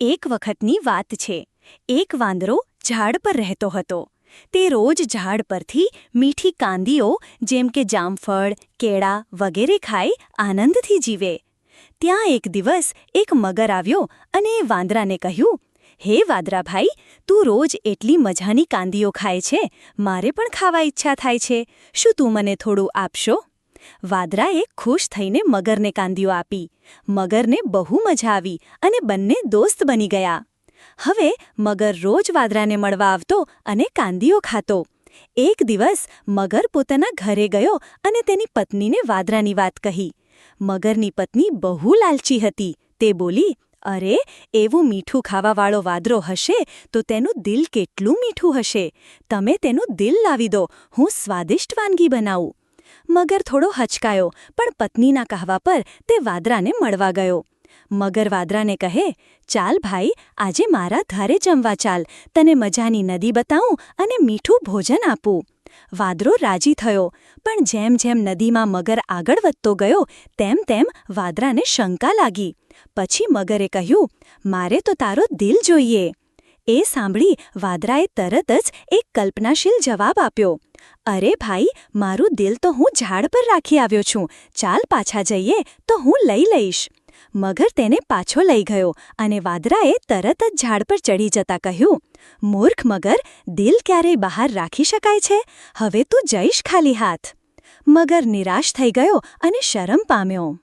એક વખતની વાત છે. એક વાંદરો ઝાડ પર રહેતો હતો. તે રોજ ઝાડ પરથી મીઠી કાંદીઓ, જેમ કે જામફળ, કેળા વગેરે ખાઈ આનંદથી જીવે. ત્યાં એક દિવસ એક મગર આવ્યો અને વાંદરાને કહ્યું, હે વાદરાભાઈ, તું રોજ એટલી મજાની કાંદીઓ ખાય છે. મારે પણ ખાવા ઈચ્છા થાય છે. શું તું મને થોડું આપશો? વાદરાએ ખુશ થઈને મગરને કાંદીઓ આપી. મગરને બહુ મજા આવી અને બંને દોસ્ત બની ગયા. હવે મગર રોજ વાદરાને મળવા આવતો અને કાંદીઓ ખાતો. એક દિવસ મગર પોતાના ઘરે ગયો અને તેની પત્નીને વાદરાની વાત કહી. મગરની પત્ની બહુ લાલચી હતી. તે બોલી, અરે, એવું મીઠું ખાવાવાળો વાદરો હશે તો તેનું દિલ કેટલું મીઠું હશે. તમે તેનું દિલ લાવી દો. હું સ્વાદિષ્ટ વાનગી બનાવું. મગર થોડો હચકાયો, પણ પત્નીના કહેવા પર તે વાદરાને મળવા ગયો. મગર વાદરાને કહે, ચાલ ભાઈ, આજે મારા ધારે જમવા ચાલ. તને મજાની નદી બતાવું અને મીઠું ભોજન આપું. વાદરો રાજી થયો, પણ જેમ જેમ નદીમાં મગર આગળ વધતો ગયો, તેમ તેમ વાદરાને શંકા લાગી. પછી મગરે કહ્યું, મારે તો તારો દિલ જોઈએ. એ સાંભળી વાદરાએ તરત જ એક કલ્પનાશીલ જવાબ આપ્યો. અરે ભાઈ, મારું દિલ તો હું ઝાડ પર રાખી આવ્યો છું. ચાલ પાછા જઈએ તો હું લઈ લઈશ. મગર તેને પાછો લઈ ગયો અને વાદરાએ તરત જ ઝાડ પર ચડી જતા કહ્યું, મૂર્ખ મગર, દિલ ક્યારેય બહાર રાખી શકાય છે? હવે તું જઈશ ખાલી હાથ. મગર નિરાશ થઈ ગયો અને શરમ પામ્યો.